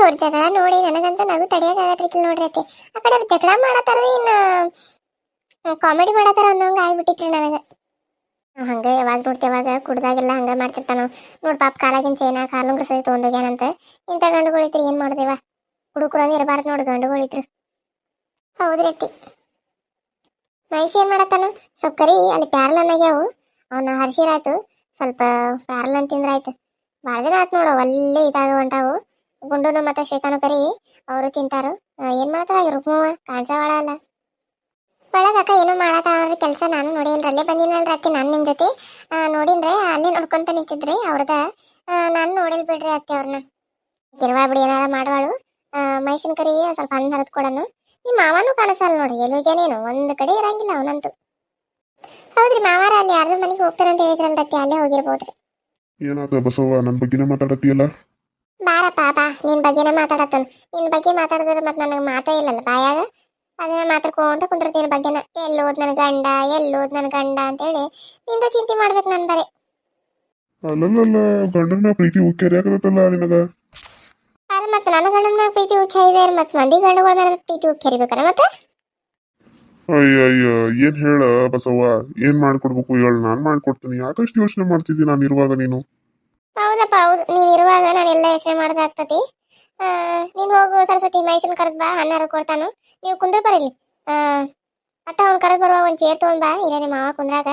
ಅವ್ರ ಜಗಳ ನೋಡಿ ನನಗಂತ ನಗು ತಡಿಯೋಕ್ಕಾಗತ್ರಿಕಿಲ್ಲ ನೋಡ್ರಿ ಆ ಕಡೆ ಅವ್ರ ಜಗಳ ಮಾಡತ್ತಾರ ಇನ್ನ ಕಾಮಿಡಿ ಮಾಡತ್ತಾರ ಅನ್ನೋಂಗೆ ಆಗ್ಬಿಟ್ಟಿತ್ರಿ ನನಗೆ. ಹಂಗೆ ಯಾವಾಗ ನೋಡ್ತಿ ಯಾವಾಗ ಕುಡ್ದಾಗೆಲ್ಲ ಹಂಗ ಮಾಡ್ತಿರ್ತಾನ. ನೋಡಿ ಪಾಪ ಕಾಲಾಗಿನ ಚೈನ ಕಾಲುಂಗ್ರ ಸರಿ ತೊಗೊಂಡೋಗ್ಯಾನಂತ ಇಂಥ ಗಂಡುಗಳಿತ್ರಿ ಏನ್ ಮಾಡ್ದೇವ? ಹುಡುಕರಂಗ ಇರಬಾರ್ದು ನೋಡಿ ಗಂಡುಗಳಿತ್ರು. ಹೌದ್ರಿ ಅತ್ತಿ. ಮಹೇಶ್ ಏನ್ ಮಾಡತ್ತಾನು? ಸ್ವಲ್ಪ ಕರಿ, ಅಲ್ಲಿ ಪ್ಯಾರಲನ್ ಆಗ್ಯಾವು ಅವನ್ನ ಹರ್ಸಿರಾಯ್ತು ಸ್ವಲ್ಪ ಪ್ಯಾರಲನ್ ತಿಂದ್ರಾಯ್ತು. ಭಾಳ ದಿನ ಆಯ್ತು ನೋಡು ಅಲ್ಲೇ ಇದಾಗ ಹೊಂಟಾವು. ಗುಂಡುನು ಮತ್ತೆ ಶ್ವೇತಾನು ಕರಿ ಅವರು ತಿಂತಾರು. ಏನ್ ಮಾಡ್ತಾರ? ರುಕ್ಮವ್ವ ಕಾಂಸವಾಳ ಅಲ್ಲ. ಒಳಗ ಏನು ಮಾಡತ್ತ ಮಾಡತ್ತಾಳ್ರಿ ಕೆಲಸ ನಾನು ನೋಡಿಲ್ರಿ. ಅಲ್ಲೇ ಬಂದಿನಲ್ರಿ ಅತ್ತಿ, ನಾನು ನಿಮ್ಮ ಜೊತೆ. ನೋಡಿನ್ರಿ, ಅಲ್ಲೇ ನೋಡ್ಕೊಂತ ನಿಂತಿದ್ರಿ ಅವ್ರದ. ನಾನು ನೋಡಿಲ್ ಬಿಡ್ರಿ ಅತ್ತಿ ಅವ್ರನ್ನ ಗಿರ್ವಾ ಬಿಡಿ, ಏನಾರ ಮಾಡುವಳು. ಮೈಸೂನ್ ಕರಿ ಸ್ವಲ್ಪ ಹಣ್ಣು ಹರಿದ್ ಕೊಡನು. ನಿಮ್ಮ ಮಾವನೂ ಕಾಣಿಸಲ್ಲ ನೋಡಿ ಎಲ್ಲಿಗೇನೇನು. ಒಂದ್ ಕಡೆ ಇರಂಗಿಲ್ಲ ಅವನಂತೂ. ಹೌದ್ರಿ ಮಾವಾರ, ಅಲ್ಲಿ ಯಾರ್ದು ಮನೆಗೆ ಹೋಗ್ತಾರಂತ ಹೇಳಿದ್ರಲ್ರಿ ಅತ್ತಿ, ಅಲ್ಲೇ ಹೋಗಿರ್ಬೋದ್ರಿ. ಏನಾತ ಬಸವ್ವ ನನ್ನ ಬಗ್ಗೆನೇ ಮಾತಾಡತ್ತೀಯಲ್ಲ? ಬಾರಪ್ಪ ಬಾ ನಿನ್ ಬಗ್ಗೆನೇ ಮಾತಾಡತ್ತನು. ನಿನ್ ಬಗ್ಗೆ ಮಾತಾಡಿದ್ರೆ ಮತ್ತೆ ನನಗೆ ಮಾತೇ ಇಲ್ಲಲ್ಲ ಬಾಯಾಗ? ಅದನ್ನ ಮಾತಾಡ್ಕೊಂತ ಕುಂದಿರ್ತೀನಿ ಬಗ್ಗೆನ. ಎಲ್ಲೋದ್ ನನ್ನ ಗಂಡ ಎಲ್ಲೋದ್ ನನ್ನ ಗಂಡ ಅಂತೇಳಿ ನಿಂದ ಚಿಂತೆ ಮಾಡ್ಬೇಕು ನನ್ ಬರೀ. ಅಲ್ಲಲ್ಲ ಗಂಡನ ಪ್ರೀತಿ ಉಕ್ಕೇರಿ ಆಗತ್ತಲ್ಲ ನಿನಗ? ಅಲ್ಲ ಮತ್ತೆ ನನ್ನ ಗಂಡನ ಮ್ಯಾಗ ಪ್ರೀತಿ ಇದೆ ಮತ್ತೆ ಮಂದಿ ಗಂಡಗಳ ಮೇಲೆ ಪ್ರೀತಿ ಉಕ್ಕಿ ಹರಿಬೇಕಲ್ಲ ಮತ್ತೆ? ಅಯ್ಯ ಅಯ್ಯ ಏನ್ ಹೇಳ ಬಸವ್ವ? ಏನ್ ಮಾಡ್ಕೊಡ್ಬೇಕು? ಹೇಳ ನಾನ್ ಮಾಡ್ಕೊಡ್ತೀನಿ. ಯಾಕಷ್ಟು ಯೋಚನೆ ಮಾಡ್ತಿದ್ದೀನಿ ನಾನು ಇರುವಾಗ ನೀನು? ಹೌದಪ್ಪ, ಹೌದು. ನೀನ್ ಇರುವಾಗ ನಾನು ಎಲ್ಲ ಯೋಚನೆ ಮಾಡ್ದ ಆಗ್ತತಿ ನೀನ್ ಹೋಗು, ಸರಸ್ವತಿ ಮಹೇಶನ್ ಕರೆದ್ ಬಾ ಅನ್ನಾರು ಕೊಡ್ತಾನು. ನೀವು ಕುಂದ್ರ ಆ ಅತ್ತ ಅವ್ನ್ ಕರೆದ್ ಬರುವ ಒಂದ್ ಚೇರ್ ತಗೊಂಡ್ ಬಾ, ಇಲ್ಲ ನಿಮ್ಮ ಮಾವ ಕುಂದ್ರಾಗ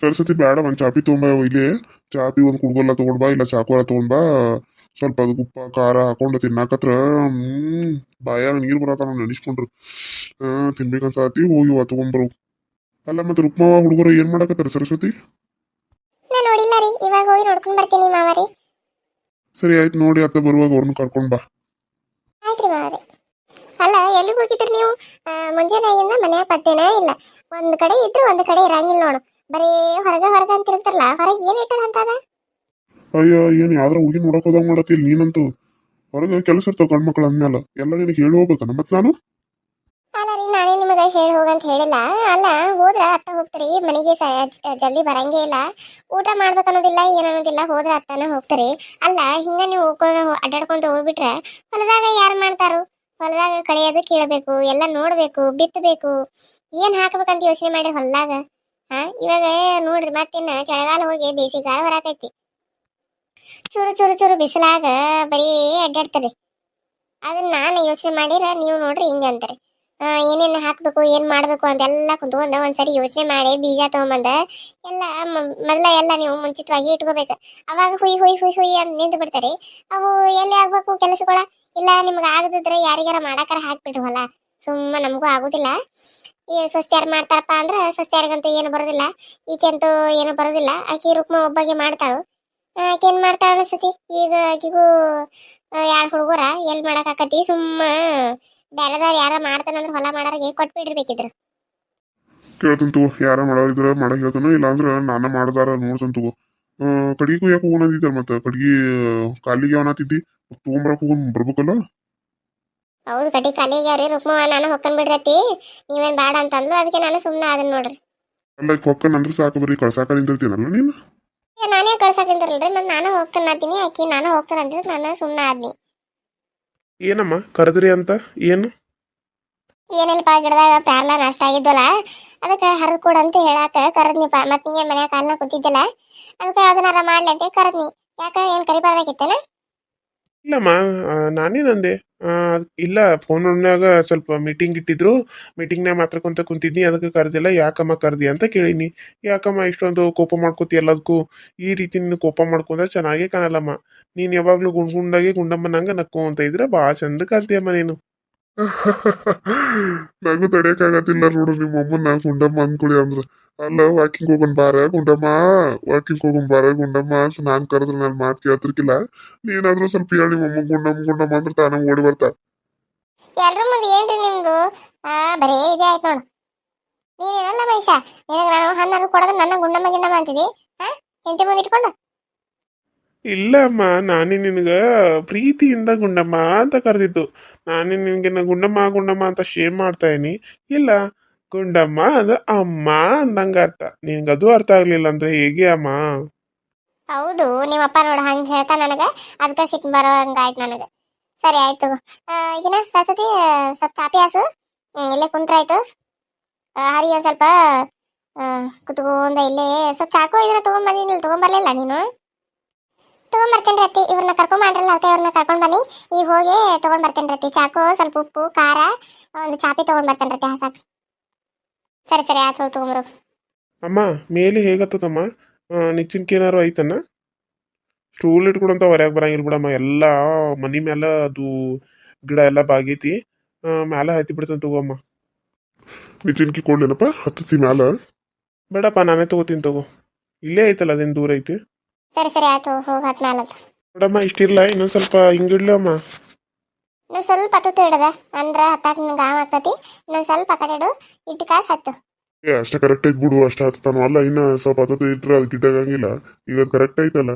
ಸರಸ್ವತಿ, ಬೇಡ, ಒಂದ್ ಚಾಪಿ ತಗೊಂಬ ಇಲ್ಲಿ. ಚಾಪಿ ಒಂದ್ ಕುಡ್ಗೊಲ್ಲ ತಗೊಂಡ್ ಬಾ, ಇಲ್ಲ ಚಾಕೋಲ ತಗೊಂಡ್ ಬಾ. ಸ್ವಲ್ಪ ಅದು ಉಪ್ಪ, ಖಾರ ಹಾಕೊಂಡು ತಿನ್ನಾಕತ್ರ, ಹ್ಮ್ ಬಾಯಾಗ ನೀರ್ ಬರತಾನ ನೆನಿಸ್ಕೊಂಡ್ರು. ಹಾ ತಿನ್ಬೇಕನ್ಸಾತಿ, ಹೋಗಿ ವಾ ತಗೊಂಬರು ಅಲ್ಲ, ಮತ್ತೆ ರುಕ್ಮವ ಹುಡುಗರು ಏನ್ ಮಾಡಕತ್ತಾರ ಸರಸ್ವತಿ? ನಾ ನೋಡಿಲ್ಲ ರೀ. ಇವಾಗ ಹೋಗಿ ನೋಡ್ಕೊಂಡ್ ಬರ್ತೀನಿ ಮಾವರಿ. ಸರಿ ಆಯ್ತು ನೋಡಿ ಅತ್ತ ಬರುವಾಗ ಅವ್ರನ್ನ ಕರ್ಕೊಂಡ್ ಬಾ. ಆಯ್ತ್ರಿ ಮಾವರಿ. ಅಲ್ಲ ಎಲ್ಲಿ ಹೋಗಿದ್ರಿ ನೀವು? ಆ, ಮುಂಜಾನೆಯಿಂದ ಮನೆಯ ಪತ್ತೇನೇ ಇಲ್ಲ? ಒಂದ್ ಕಡೆ ಇದ್ರು ಒಂದ್ ಕಡೆ ಇರಂಗಿಲ್ಲ ನೋಡು. ಬರೀ ಹೊರಗ ಹೊರಗ ಅಂತ ಇರ್ತಾರಲ್ಲ ಹೊರಗೆ ಏನ್ ಇಟ್ಟಾರ ಅಂತದ ಅಯ್ಯ ಏನ್ ಯಾವ್ದ್ರ ಹುಡುಗಿ ನೋಡಕ್ ಹೋದಂಗ ಮಾಡತ್ತಿಲ್ ನೀನಂತೂ. ಹೊರಗೆ ಕೆಲಸ ಇರ್ತಾವ ಗಂಡ್ಮಕ್ಳು ಅಂದ್ಮೇಲೆ ಎಲ್ಲ ನಿನಗೆ ಹೇಳಿ ಹೋಗ್ಬೇಕನ ಮತ್ ನಾನು ಅಲ್ಲ ರೀ ನಾನೇ ನಿಮಗೆ ಹೇಳಿ ಹೋಗಂತ ಹೇಳಿಲ್ಲ. ಅಲ್ಲ, ಹೋದ್ರ ಅತ್ತ ಹೋಗ್ತಾರಿ, ಮನೆಗೆ ಜಲ್ದಿ ಬರಂಗೇ ಇಲ್ಲ. ಊಟ ಮಾಡ್ಬೇಕು ಅನ್ನೋದಿಲ್ಲ, ಏನ್ ಅನ್ನೋದಿಲ್ಲ, ಹೋದ್ರ ಅತ್ತನ ಹೋಗ್ತಾರಿ. ಅಲ್ಲ, ಹಿಂಗ ನೀವು ಹೋಗ್ಕೊಂಡು ಅಡ್ಡಾಡ್ಕೊಂತ ಹೋಗ್ಬಿಟ್ರೆ ಹೊಲದಾಗ ಯಾರು ಮಾಡ್ತಾರು? ಹೊಲದಾಗ ಕಳೆಯೋದು ಕೀಳಬೇಕು, ಎಲ್ಲ ನೋಡ್ಬೇಕು ಬಿತ್ತಬೇಕು ಏನ್ ಹಾಕ್ಬೇಕಂತ ಯೋಚನೆ ಮಾಡಿ ಹೊಲದಾಗ? ಹಾ, ಇವಾಗ ನೋಡ್ರಿ, ಮತ್ತಿನ್ನ ಚಳಿಗಾಲ ಹೋಗಿ ಬೇಸಿಗೆಗಾಲ ಬರಾತೈತಿ. ಚೂರು ಚೂರು ಚೂರು ಬಿಸಿಲಾಗ ಬರೀ ಅಡ್ಡಾಡ್ತಾರೆ. ಅದನ್ನ ನಾನು ಯೋಚನೆ ಮಾಡಿರ, ನೀವು ನೋಡ್ರಿ ಹಿಂಗೆ ಅಂತಾರೆ ಏನೇನು ಹಾಕಬೇಕು, ಏನ್ ಮಾಡಬೇಕು ಅಂತೆಲ್ಲ ಕುಂತ್ಕೊಂಡು ಒಂದ್ಸರಿ ಯೋಚನೆ ಮಾಡಿ ಬೀಜ ತಗೊಂಬಂದ. ಎಲ್ಲ ಮೊದಲ ಎಲ್ಲ ನೀವು ಮುಂಚಿತವಾಗಿ ಇಟ್ಕೋಬೇಕು. ಅವಾಗ ಹುಯ್ ಹುಯ್ ಹುಯ್ ಹುಯ್ ಅಂತ ನಿಂತು ಬಿಡ್ತಾರೆ. ಅವು ಎಲ್ಲಿ ಆಗ್ಬೇಕು ಕೆಲಸಗಳ ಇಲ್ಲ, ನಿಮ್ಗೆ ಆಗದಿದ್ರೆ ಯಾರಿಗಾರ ಮಾಡಾಕಾರ ಹಾಕ್ಬಿಡ್ರಿ ಹೊಲ ಸುಮ್ಮ ನಮಗೂ ಆಗೋದಿಲ್ಲ. ಈ ಸ್ವಸ್ತ್ಯಾರು ಮಾಡ್ತಾರಪ್ಪ ಅಂದ್ರೆ ಸ್ವಸ್ತ್ಯಾರಿಗಂತೂ ಏನು ಬರೋದಿಲ್ಲ. ಈಕೆಂತೂ ಏನು ಬರೋದಿಲ್ಲ. ಆಕಿ ರುಕ್ಮ ಒಬ್ಬಗೆ ಮಾಡ್ತಾಳು. ಆಕೆ ಏನ್ ಮಾಡ್ತಾಳ ಸತಿ ಈಗ ಆಕಿಗೂ ಎರಡು ಹುಡುಗರ ಎಲ್ಲಿ ಮಾಡೋಕ್ಕಾಕತಿ ಸುಮ್ಮ ಬೇರೆದವ್ರು ಯಾರ ಮಾಡ್ತಾನಂದ್ರೆ ಹೊಲ ಮಾಡಾರಿಗೆ ಕೊಟ್ಬಿಟ್ಟಿರ್ಬೇಕಿದ್ರು? ಕೇಳ್ತಂತ ಯಾರ ಮಾಡೋದಿದ್ರ ಮಾಡ ಹೇಳ್ತಾನ ಇಲ್ಲ ಅಂದ್ರ ನಾನ ಮಾಡದಾರ ನೋಡ್ತಂತ ಕಡಿಗೆ ಯಾಕೆ ಹೋಗೋಣದಿದ್ದ ಮತ್ತೆ? ಕಡಿಗೆ ಕಾಲಿಗೆ ಅವನತಿದ್ದಿ ತೊಗೊಂಬರಕ್ ಹೋಗೋಣ ಬರ್ಬೇಕಲ್ಲ? ಹೌದು ಕಡಿಗೆ ಕಾಲಿಗೆ ಅವ್ರಿ ರುಕ್ಮವ ನಾನು ಹೊಕ್ಕನ್ ಬಿಡ್ರತಿ ನೀವೇನ್ ಬೇಡ ಅಂತಂದ್ಲು ಅದಕ್ಕೆ ನಾನು ಸುಮ್ಮನೆ ಅದನ್ನ ನೋಡ್ರಿ. ಅಲ್ಲ ಹೊಕ್ಕನ್ ಅಂದ್ರೆ ಸಾಕು ಬರೀ ಕಳ್ಸಾಕ ನಿಂತಿರ್ತೀನಲ್ಲ ನೀನು? ನಾನೇ ನಾನೇ ಕಳ್ಸಾಕಿಂತಾರಲ್ರಿ ಮತ್ತೆ ನಾನು ಹೋಗ್ತಾನ ಅಂತೀನಿ ಆಕಿ ನಾನು ಹೋಗ್ತಾನೆ ಅಂತಿದ್ರೆ ನಾನು ಸುಮ್ಮನೆ ಆದ್ನಿ. ಏನಮ್ಮ, ಕರೆದ್ರಿ ಅಂತ? ಏನು? ಏನಿಲ್ಲಪ್ಪ ಗಿಡದಾಗ ಪ್ಯಾರ್ಲ ನಷ್ಟ ಆಗಿದ್ದಲ್ಲ, ಅದಕ್ಕೆ ಹರಿದು ಕೊಡು ಅಂತ ಹೇಳಾಕ ಕರದ್ನಿಪ್ಪ ಮತ್ತೆ ನೀ ಮನ್ಯಾಗ ಕಾಲ್ನ ಕೂತಿದ್ದಲ್ಲ, ಅದಕ್ಕೆ ಅದನ್ನಾರ ಮಾಡ್ಲಿ ಅಂತ ಕರದ್ನಿ. ಯಾಕ, ಏನು ಕರಿಬಾರ್ದಾಗಿತ್ತೇನ? ಇಲ್ಲಮ್ಮ ನಾನೇನು ನಾನೇನಂದೆ ಇಲ್ಲ ಇಲ್ಲ ಫೋನ್ನಾಗ ಸ್ವಲ್ಪ ಮೀಟಿಂಗ್ ಇಟ್ಟಿದ್ರು. ಮೀಟಿಂಗ್ನಾಗ ಮಾತಾಡ್ಕೊಂತ ಕುಂತಿದ್ನಿ. ಅದಕ್ಕೆ ಕರೆದಿಲ್ಲ. ಯಾಕಮ್ಮ ಕರೆದಿ ಅಂತ ಕೇಳೀನಿ ಯಾಕಮ್ಮ ಇಷ್ಟೊಂದು ಕೋಪ ಮಾಡ್ಕೋತಿ ಎಲ್ಲದಕ್ಕೂ ಈ ರೀತಿ ನೀನು ಕೋಪ ಮಾಡ್ಕೊಂಡ್ರೆ ಚೆನ್ನಾಗೇ ಕಾಣಲ್ಲಮ್ಮ. ನೀನು ಯಾವಾಗಲೂ ಗುಂಡ್ ಗುಂಡಾಗಿ ಗುಂಡಮ್ಮನಂಗ ನಕ್ಕು ಅಂತ ಇದ್ರೆ ಭಾಳ ಚಂದ ಕಾಣ್ತೀಯಮ್ಮ ನೀನು. ನಂಗೂ ತಡಿಯಕ್ಕಾಗತ್ತಿಲ್ಲ ನೋಡು. ನಿಮ್ಮ ಅಮ್ಮನ ಗುಂಡಮ್ಮ ಅಂದ್ಕೊಳ್ಳಿ ಅಂದ್ರ. ಅಲ್ಲ ವಾಕಿಂಗ್ ಹೋಗೋಣ ಬಾರ ಗುಂಡಮ್ಮ ವಾಕಿಂಗ್ ಹೋಗೋಣ ಬಾರ ಗುಂಡಮ್ಮ ಅಂತ ನಾನ್ ಕರೆದ್ರೆ ನಾನು ಮಾತು ಕೇಳ್ತಿರ್ಕಿಲ್ಲ ನೀನಾದ್ರೂ ಸ್ವಲ್ಪ ಹೇಳಿ ನಿಮ್ಮ ಅಮ್ಮ ಗುಂಡಮ್ಮ ಗುಂಡಮ್ಮ ಅಂದ್ರೆ ತಾನೇ ಓಡಿ ಬರ್ತಾ ಎಲ್ರ ಮುಂದೆ ಏನ್ರಿ ನಿಮ್ದು ಆ ಬರೇ ಇದೇ ಆಯ್ತು ನೋಡು ನೀನೇನಲ್ಲ ಮೈಷ ನಿನಗೆ ನಾನು ಹಣ್ಣು ಕೊಡೋದು ನನ್ನ ಗುಂಡಮ್ಮ ಗಿಂಡಮ್ಮ ಅಂತಿದಿ ಹಾ ಹೆಂಡತಿ ಮುಂದೆ ಇಟ್ಕೊಂಡು ಇಲ್ಲಮ್ಮ ನಾನೇ ನಿನಗ ಪ್ರೀತಿಯಿಂದ ಗುಂಡಮ್ಮ ಅಂತ ಕರೆದಿದ್ದು ನಾನೇ ನಿನಗೆ ನಾ ಗುಂಡಮ್ಮ ಗುಂಡಮ್ಮ ಅಂತ ಶೇಮ್ ಮಾಡ್ತಾ ಇದೀನಿ ಇಲ್ಲ ಗುಂಡಮ್ಮ ಅಂದ್ರೆ ಅಮ್ಮ ಅಂದಂಗ ಅರ್ಥ. ನಿನ್ಗೆ ಅದು ಅರ್ಥ ಆಗ್ಲಿಲ್ಲ ಅಂದ್ರೆ ಹೇಗೆ ಅಮ್ಮ? ಹೌದು, ನಿಮ್ಮಪ್ಪ ನೋಡು ಹಂಗೆ ಹೇಳ್ತಾ ನನಗೆ ಅದಕ್ಕೆ ಸಿಟ್ಟು ಬರೋ ಹಂಗಾಯ್ತು ನನಗೆ. ಸರಿ, ಆಯ್ತು. ಈಗಿನ ಸರಸ್ವತಿ ಸ್ವಲ್ಪ ಚಾಪಿ ಹಾಸು. ಇಲ್ಲೇ ಕುಂತ್ರಾಯ್ತು. ಹರಿ ಸ್ವಲ್ಪ ಕುತ್ಕೊಂಡ ಇಲ್ಲೇ. ಸ್ವಲ್ಪ ಚಾಕು ಇದನ್ನ ತಗೊಂಬಂದಿನಿ ತಗೊಂಬರ್ಲಿಲ್ಲ ನೀನು? ತಗೊಂಡ್ಬರ್ತೇನೆ ರತಿ ಇವ್ರನ್ನ ಕರ್ಕೊಂಡ್ ಮಾಡ್ರಲ್ಲ ಅದಕ್ಕೆ ಇವ್ರನ್ನ ಕರ್ಕೊಂಡ್ ಬನ್ನಿ. ಈಗ ಹೋಗಿ ತಗೊಂಡ್ಬರ್ತೇನೆ ರತಿ, ಚಾಕು, ಸ್ವಲ್ಪ ಉಪ್ಪು, ಖಾರ, ಒಂದು ಚಾಪಿ ತಗೊಂಡ್ಬರ್ತೇನೆ ರತಿ ಸರಿ ಸರಿ ಆಯ್ತು ಹೋಗಿ ತಗೊಂಬರು. ಅಮ್ಮ ಮೇಲೆ ಹೇಗತ್ತದಮ್ಮ? ನಿಚ್ಚಿನ್ಕೆ ಏನಾರು ಐತನ? ಸ್ಟೂಲ್ ಇಟ್ಕೊಡಂತ ಹೊರಗೆ ಬರಂಗಿಲ್ಲ ಬಿಡಮ್ಮ ಎಲ್ಲ ಮನಿ ಮ್ಯಾಲ ಅದು ಗಿಡ ಎಲ್ಲ ಬಾಗೈತಿ. ಮ್ಯಾಲೆ ಹತ್ತಿ ಬಿಡ್ತಾನೆ ತಗೋಮ್ಮ. ನಿಚ್ಚಿನ್ಕಿ ಕೊಡ್ಲೇನಪ್ಪ ಹತ್ತತಿ ಮ್ಯಾಲ. ಬೇಡಪ್ಪ ನಾನೇ ತಗೋತೀನಿ ತಗೋ. ಇಲ್ಲೇ ಐತಲ್ಲ ಅದೇನು ದೂರ ಐತಿ? ಸರಿ ಸರಿ ಆಯ್ತು ಹೋಗಿ ಹತ್ ಮೇಲೆ ನೋಡಮ್ಮ ಇಷ್ಟಿರ್ಲ ಇನ್ನೊಂದು ಸ್ವಲ್ಪ ಹಿಂಗಿಡ್ಲಮ್ಮ ಇನ್ನೊಂದ್ ಸ್ವಲ್ಪ ಹತ್ತು ಇಡದ. ಅಂದ್ರ ಹತ್ತಾಕ್ ನಿಮ್ಗೆ ಗಾಮ ಆಗ್ತತಿ. ನಾನು ಸ್ವಲ್ಪ ಆ ಕಡೆ ಇಡು. ಇಟ್ಟು ಕಾಸು ಹತ್ತು. ಏ ಅಷ್ಟ ಕರೆಕ್ಟ್ ಐತ್ ಬಿಡು. ಅಷ್ಟ ಹತ್ತಾನು ಅಲ್ಲ. ಇನ್ನ ಸ್ವಲ್ಪ ಹತ್ತತ್ತು ಇಟ್ರೆ ಅದು ಗಿಟ್ಟಾಗಂಗಿಲ್ಲ ಈಗ ಅದು ಕರೆಕ್ಟ್ ಐತಲ್ಲ.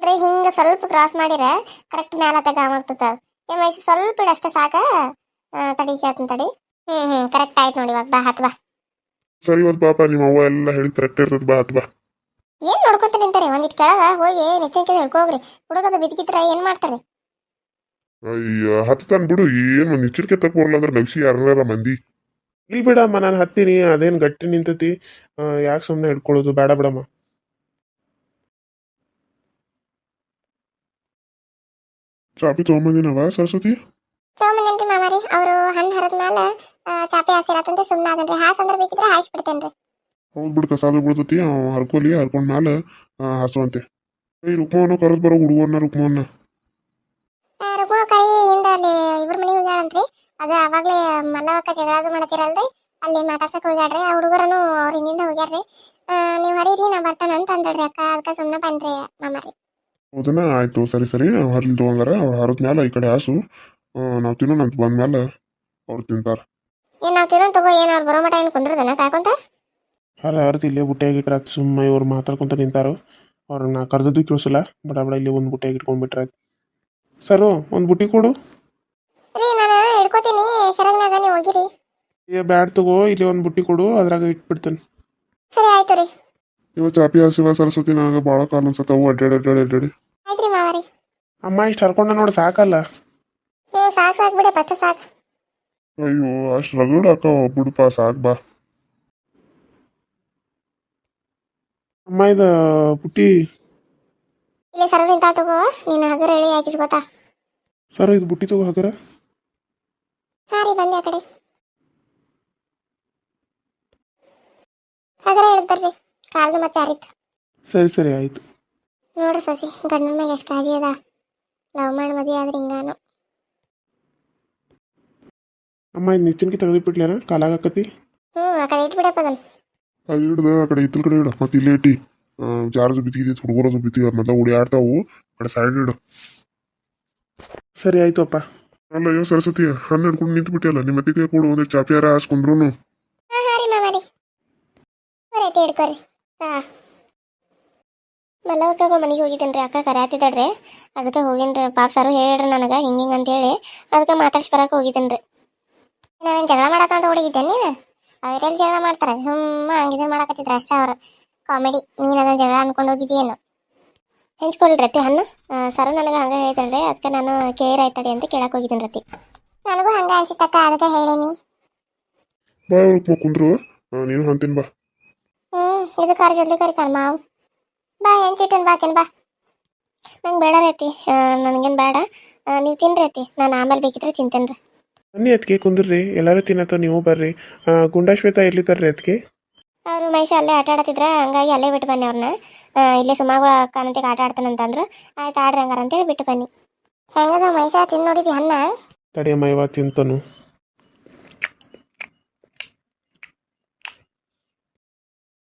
ಅಂದ್ರೆ ಹಿಂಗ ಸ್ವಲ್ಪ ಕ್ರಾಸ್ ಮಾಡಿರ ಕರೆಕ್ಟ್ ಮ್ಯಾಲ ಹತ್ತ ಗಾಮ ಆಗ್ತದ. ಏ ಮೈಸು ಸ್ವಲ್ಪ ಇಡು. ಅಷ್ಟೇ ಸಾಕ. ಆ, ತಡಿ ಹೇಳ್ತೀನಿ ತಡಿ. ಹ್ಮ್ ಹ್ಮ್. ಕರೆಕ್ಟ್ ಆಯ್ತು ನೋಡಿ ಇವಾಗ. ಬಾ ಹತ್ ಬಾ. ಸರಿ ಇವತ್ತು ಪಾಪ ನಿಮ್ಮ ಅವ್ವ ಎಲ್ಲ ಹೇಳಿ ಕರೆಕ್ಟ್ ಇರ್ತದ. ಬಾ ಹತ್ ಬಾ. ಏನ್ ನೋಡ್ಕೊಂತ ನಿಂತಾರೆ? ಒಂದಿಟ್ ಕೆಳಗ ಹೋಗಿ ನೆಚ್ಚಿನ ಹಿಡ್ಕೋಗ್ರಿ. ಹುಡುಗದ ಬಿದ್ಕಿತ್ರ ಏನ್ ಮಾಡ್ತಾರೆ? ಅಯ್ಯ ಹತ್ತಾನ್ ಬಿಡು ಏನು ನಿಚ್ಚರಿಕೆ ತಪ್ಪಲ್ಲ ಅಂದ್ರೆ ನಗ್ಸಿ ಯಾರಲ್ಲ ಮಂದಿ. ಇಲ್ಲಿ ಬಿಡಮ್ಮ ನಾನು ಹತ್ತೀನಿ ಅದೇನು ಗಟ್ಟಿ ನಿಂತತಿ. ಯಾಕೆ ಸುಮ್ಮನೆ ಹಿಡ್ಕೊಳ್ಳೋದು? ಬೇಡ ಬಿಡಮ್ಮ. ಚಾಪಿ ತಗೊಂಬಂದಿನವ ಸರಸ್ವತಿ? ತಗೊಂಬಂದೇನ್ರಿ ಮಾಮಾರಿ ಅವರು ಹಣ್ಣು ಹರಿದ ಮೇಲೆ ಚಾಪಿ ಹಾಸಿರತ್ತಂತೆ ಸುಮ್ಮನೆ ಅದನ್ರಿ. ಹಾಸ್ ಅಂದ್ರೆ ಬೇಕಿದ್ರೆ ಹಾಸ್ ಬಿಡ್ತೇನ್ರಿ. ಹೌದು ಬಿಡು ಕಸಾದು ಬಿಡ್ತತಿ ಅವ ಹರ್ಕೊಲಿ ಹರ್ಕೊಂಡ್ ಮ್ಯಾಲ ಆ, ಹಾಸುವಂತೆ ಈ ರುಕ್ಮವನ್ನು ಕರೆದು ಬರೋ ಹುಡುಗರ್ನ ರುಕ್ಮವನ್ನ ಅಲ್ಲಿ ಇವ್ರ ಮನೆಗೆ ಹೋಗ್ಯಾಳಂತ್ರಿ. ಅದ ಅವಾಗ್ಲೇ ಮಲ್ಲವಕ್ಕ ಜಗಳ ಅದು ಮಾಡತ್ತಿರಲ್ರಿ. ಅಲ್ಲಿ ಮಾತಾಡ್ಸಕ್ ಹೋಗ್ಯಾಡ್ರಿ ಆ ಹುಡುಗರನು ಅವ್ರ ಹಿಂದಿಂದ ಹೋಗ್ಯಾರ್ರಿ. ನೀವು ಹರೀರಿ ನಾ ಬರ್ತಾನ ಅಂತ ಅಂದಳ್ರಿ ಅಕ್ಕ. ಅದಕ್ಕ ಸುಮ್ಮನೆ ಬನ್ರಿ ಮಾಮಾರಿ. ಹೌದನ ಆಯ್ತು ಸರಿ ಸರಿ. ಹರ್ಲಿ ತಗೊಂಗಾರ ಅವ್ರು ಹರದ್ ಮ್ಯಾಲ ಈ ಕಡೆ ಆಸು. ನಾವು ನಾವ್ ತಿನ್ನೋಣಂತ ಬಂದ ಮ್ಯಾಲ ಅವ್ರು ತಿಂತಾರ. ಏನ್ ನಾವ್ ತಿನ್ನೋನ್ ತಗೋ ಏನ್ ಅವ್ರ ಬರೋ ಮಟ ಏನ್ ಕುಂದ್ರದನ ಕಾಕೊಂತ ಅಲ್ಲ ಅರ್ಥ ಇಲ್ಲೇ ಬುಟ್ಟಿಯಾಗಿ ಇಟ್ರ ಸುಮ್ಮ ಇವ್ರು ಮಾತಾಡ್ಕೊಂತ ನಿಂತಾರು. ಅವ್ರನ್ನ ಕರ್ದದ್ದು ಕೇಳಿಸಲ್ಲ. ಬಡ ಬಡ ಇಲ್ಲಿ ಒಂದು ಬುಟ್ಟಿಯಾಗಿ ಇಟ್ಕೊಂಡ್ಬಿಟ್ರೆ ಸರು ಒಂದು ಬುಟ್ಟಿ ಕೊಡು. ರೀ ನಾನು ಹಿಡ್ಕೋತೀನಿ. ಶರಂಗ್ನಾಗ ನೀವು ಹೋಗಿರಿ. ಏ ಬ್ಯಾಡ್ ತಗೋ ಇಲ್ಲಿ ಒಂದು ಬುಟ್ಟಿ ಕೊಡು ಅದ್ರಾಗ ಇಟ್ಬಿಡ್ತೇನೆ. ಸರಿ ಆಯ್ತು ರೀ. ಇವ ಚಾಪಿ ಶಿವ ಸರಸ್ವತಿ ನನಗೆ ಭಾಳ ಕಾಲ ಅನ್ಸತ್ತವು ಅಡ್ಡಾಡಿ ಅಡ್ಡಾಡಿ ಅಡ್ಡಾಡಿ ಆಯ್ತ್ರಿ ಮಾವಾರಿ. ಅಮ್ಮ ಇಷ್ಟು ಹರ್ಕೊಂಡ ನೋಡಿ ಸಾಕಲ್ಲ. ಹ್ಞೂ ಸಾಕು ಸಾಕು ಬಿಡಿ ಫಸ್ಟ್ ಸಾಕು. ಅಯ್ಯೋ ಅಷ್ಟು ರಗಡ್ ಹಾಕವ ಬಿಡುಪ ಸಾಕು ಬಾ. ಅಮ್ಮ ಇದು ಬುಟ್ಟಿ. ಇಲ್ಲಿ ಸರ ನಿಂತ ತಗೋ ನೀನು ಹಗರ ಹೇಳಿ ಹಾಕಿಸ್ಕೋತಾ ಸರ್ ಇದು ಬುಟ್ಟಿ ತಗೋ ಹಾಗಾರ. ಹಾ ರೀ ಬಂದೆ ಆ ಕಡೆ. ಹಾಗಾದ್ರೆ ಹೇಳ್ತಾರ್ರಿ ಕಾಲ್ದು ಮತ್ತೆ ಯಾರಿತ್ತು? ಸರಿ ಸರಿ ಆಯ್ತು. ನೋಡ್ರಿ ಸಸಿ ಗಂಡನ ಮ್ಯಾಗ ಎಷ್ಟು ಕಾಜಿ ಅದ ಲವ್ ಮಾಡಿ ಮದುವೆ ಆದ್ರೆ ಹಿಂಗಾನು. ಅಮ್ಮ ಇದು ನಿಚ್ಚನ್ಕಿ ತೆಗೆದಿಟ್ಬಿಟ್ಲೇನ? ಕಾಲಾಗಕತಿ ಹ್ಞೂ ಆ ಕಡೆ ಇಟ್ಬಿಡಪ್ಪ ಅದನ್ನ. ಅಲ್ಲಿ ಹಿಡ್ದ ಆ ಕಡೆ ಇತ್ತಲ್ ಕಡೆ ಇಡು. ಮತ್ತೆ ಇಲ್ಲೇ ಇಟ್ಟಿ. ಜಾರದು ಬಿತ್ತಿಗಿದ್ದು ಹುಡುಗರದು ಬಿತ್ತಿ ಓಡಿ ಆಡ್ತಾವು. ಆ ಕಡೆ ಸೈಡ್ ಇಡು. ಸರಿ ಆಯ್ತು ಅಪ್ಪ. ಅಲ್ಲ ಅಯ್ಯೋ ಸರಸ್ವತಿ ಹಣ್ಣು ಹಿಡ್ಕೊಂಡು ನಿಂತು ಬಿಟ್ಟಿಯಲ್ಲ ನಿಮ್ಮ ಅತ್ತಿಗೆ ಕೊಡು ಒಂದು ಚಾಪಿಯಾರ ಹಾಸ್ಕೊಂಡ್ರು ಹಾ ಹಾ ರೀ ಮಾಮಾರಿ ಸರಿ ಹಿಡ್ಕೊರಿ ಹಾ. ಮಲ್ಲವಕ್ಕ ಮನೆಗೆ ಹೋಗಿದ್ದೇನ್ರಿ, ಅಕ್ಕ ಕರೆಯತ್ತಿದ್ದಾಳ್ರಿ ಅದಕ್ಕೆ ಹೋಗೇನ್ರಿ, ಪಾಪ ಸಾರು ಹೇಳ್ರಿ ನನಗೆ, ಹಿಂಗೆ ಹಿಂಗೆ ಅಂತೇಳಿ. ಅದಕ್ಕೆ ಮಾತಾಡ್ಸಿ ಬರಕ್ಕೆ ಹೋಗಿದ್ದೇನ್ರಿ. ನಾವೇನು ಜಗಳ ಮಾಡತ್ತ ಅಂತ ಹುಡುಗಿದ್ದೇನೆ ನೀನು? ಅವರೆಲ್ಲ ಜಗಳ ಮಾಡ್ತಾರೆ, ಸುಮ್ಮ ಹಂಗಿದ್ರೆ ಮಾಡಕತ್ತಿದ್ರು ಅಷ್ಟೇ ಅವರು. ಕಾಮಿಡಿ, ನೀನು ಅದನ್ನ ಜಗಳ ಅನ್ಕೊಂಡು ಹೋಗಿದ್ದೀಯೇನು. ಹೆಂಚ್ಕೊಳ್ರಿ ರತಿ ಹಣ್ಣು ಸರ್ ಸರು ನನಗೆ ಹಂಗೆ ಹೇಳ್ತಾಳ್ರಿ ಅದಕ್ಕೆ ನಾನು ಕೇರ್ ಆಯ್ತಡಿ ಅಂತ ಕೇಳಕ್ಕೆ ಹೋಗಿದ್ದೀನಿ ರತಿ. ನನಗೂ ಹಂಗೆ ಅನ್ಸಿತ್ತಕ್ಕ ಅದಕ್ಕೆ ಹೇಳೀನಿ. ಬಾ ಉಪ್ಮ ಕುಂದ್ರು. ನೀನು ಅಂತೀನಿ ಬಾ. ಹ್ಞೂ ಇದು ಕಾರ್ ಜಲ್ದಿ ಕರಿ ಮಾವು. ಬಾ ಹೆಂಚಿಟ್ಟನ್ ಚಿಟ್ಟನ್ ಬಾ ತಿನ್ ಬಾ. ನಂಗೆ ಬೇಡ ರತಿ. ನನಗೇನು ಬೇಡ. ನೀವು ತಿನ್ರಿ ಐತಿ ನಾನು ಆಮೇಲೆ ಬೇಕಿದ್ರೆ ತಿಂತೇನ್ರಿ ಬನ್ನಿ ಅದಕ್ಕೆ ಕುಂದ್ರಿ. ಎಲ್ಲರೂ ತಿನ್ನತ್ತ ನೀವು ಬರ್ರಿ. ಗುಂಡಾಶ್ವೇತ ಎಲ್ಲಿದ್ದಾರ್ರಿ ಅದಕ್ಕೆ ಅವರು ಮೈಶಾ ಅಲ್ಲೇ ಆಟ ಆಡತಿದ್ರ ಹಂಗಾಗಿ ಅಲ್ಲೇ ಬಿಟ್ಟು ಬನ್ನಿ ಅವ್ರನ್ನ ಇಲ್ಲೇ ಸುಮಾಗಳ ಕಾನಂತಿಗೆ ಆಟ ಆಡ್ತಾನಂತಂದ್ರು ಆಯ್ತು ಆಡ್ರಿ ಹಂಗಾರ ಅಂತೇಳಿ ಬಿಟ್ಟು ಬನ್ನಿ. ಹೆಂಗದ ಮೈಸಾ ತಿಂದು ನೋಡಿದಿ ಅನ್ನ? ತಡಿಯಮ್ಮ ಇವಾಗ ತಿಂತನು.